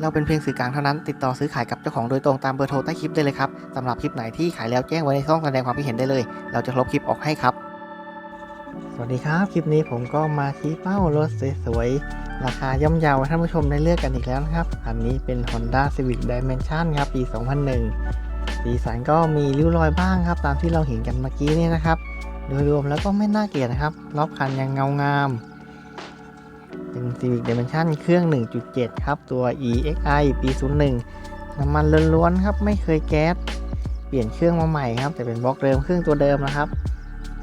เราเป็นเพียงสื่อกลางเท่านั้น ติดต่อซื้อขายกับเจ้าของโดยตรงตามเบอร์โทรใต้คลิปได้เลยครับสำหรับคลิปไหนที่ขายแล้วแจ้งไว้ในช่องแสดงความคิดเห็นได้เลย เราจะลบคลิปออกให้ครับ สวัสดีครับ คลิปนี้ผมก็มาชี้เป้ารถสวยๆ ราคาย่อมเยาท่านผู้ชมได้เลือกกันอีกแล้วนะครับ อันนี้เป็น Honda Civic Dimension ครับ ปี 2001 สีสันก็มีริ้วรอยบ้างครับ ตามที่เราเห็นกันเมื่อกี้นี่นะครับ โดยรวมแล้วก็ไม่น่าเกลียดนะครับ รอบคันยังเงางาม เป็น Civic Dimension เครื่อง 1.7 ครับ ตัว EXI ปี 01 น้ำมันล้วนๆครับ ไม่เคยแก๊ส เปลี่ยนเครื่องมาใหม่ครับ แต่เป็นบล็อกเดิม เครื่องตัวเดิมนะครับ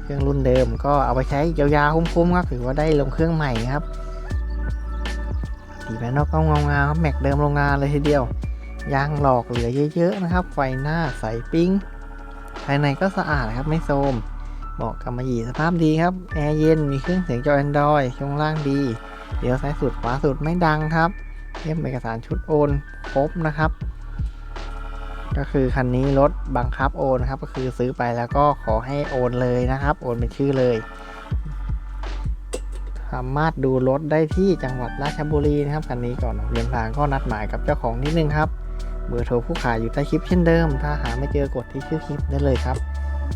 เครื่องรุ่นเดิมก็เอาไปใช้ยาวๆคุ้มๆครับ ถือว่าได้ลงเครื่องใหม่ครับสีแผ่นนอกก็เงางามครับ แม็กเดิมโรงงานเลยทีเดียว ยางหลอกเหลือเยอะๆนะครับ ไฟหน้าใสปิ้ง ภายในก็สะอาดครับ ไม่โทรมเบาะกำมะหยี่สภาพดีครับ แอร์เย็น มีเครื่องเสียงจอ Android ช่วงล่างดี เดี๋ยวซ้ายสุดขวาสุดไม่ดังครับเล่มเอกสารชุดโอนครบนะครับ ก็คือคันนี้รถบังคับโอนครับ ก็คือซื้อไปแล้วก็ขอให้โอนเลยนะครับ โอนเป็นชื่อเลย สามารถดูรถได้ที่จังหวัดราชบุรีนะครับคันนี้ก่อนเดินทางก็นัดหมายกับเจ้าของนิดนึงครับเบอร์โทรผู้ขายอยู่ใต้คลิปเช่นเดิม ถ้าหาไม่เจอกดที่ชื่อคลิปได้เลยครับ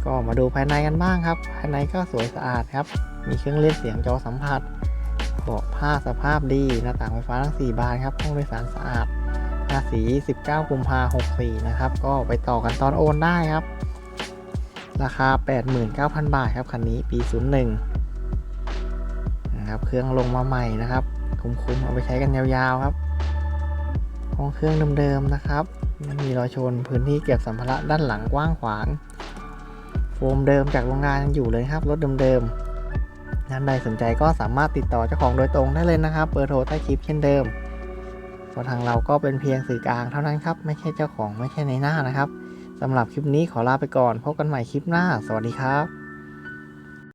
ก็มาดูภายในกันบ้างครับ ภายในก็สวยสะอาดครับ มีเครื่องเล่นเสียงจอสัมผัส เบาะผ้าสภาพดีหน้าต่างไฟฟ้าทั้ง 4 บานครับห้องโดยสารสะอาดภาษี 19กุมภา64 นะครับ ก็ไปต่อกันตอนโอนได้ครับ ราคา 89,000 บาทครับ คันนี้ปี 01นะครับ เครื่องลงมาใหม่นะครับ คุ้มๆ เอาไปใช้กันยาวๆครับห้องเครื่องเดิมๆ นะครับ ไม่มีรอยชน พื้นที่เก็บสัมภาระด้านหลังกว้างขวาง โฟมเดิมจากโรงงานยังอยู่เลยครับ รถเดิมๆ ท่านใดสนใจก็สามารถติดต่อเจ้าของโดยตรงได้เลยนะครับ เบอร์โทรใต้คลิปเช่นเดิมเพราะทางเราก็เป็นเพียงสื่อกลางเท่านั้นครับ ไม่ใช่เจ้าของไม่ใช่ในหน้านะครับสำหรับคลิปนี้ขอลาไปก่อน พบกันใหม่คลิปหน้า สวัสดีครับ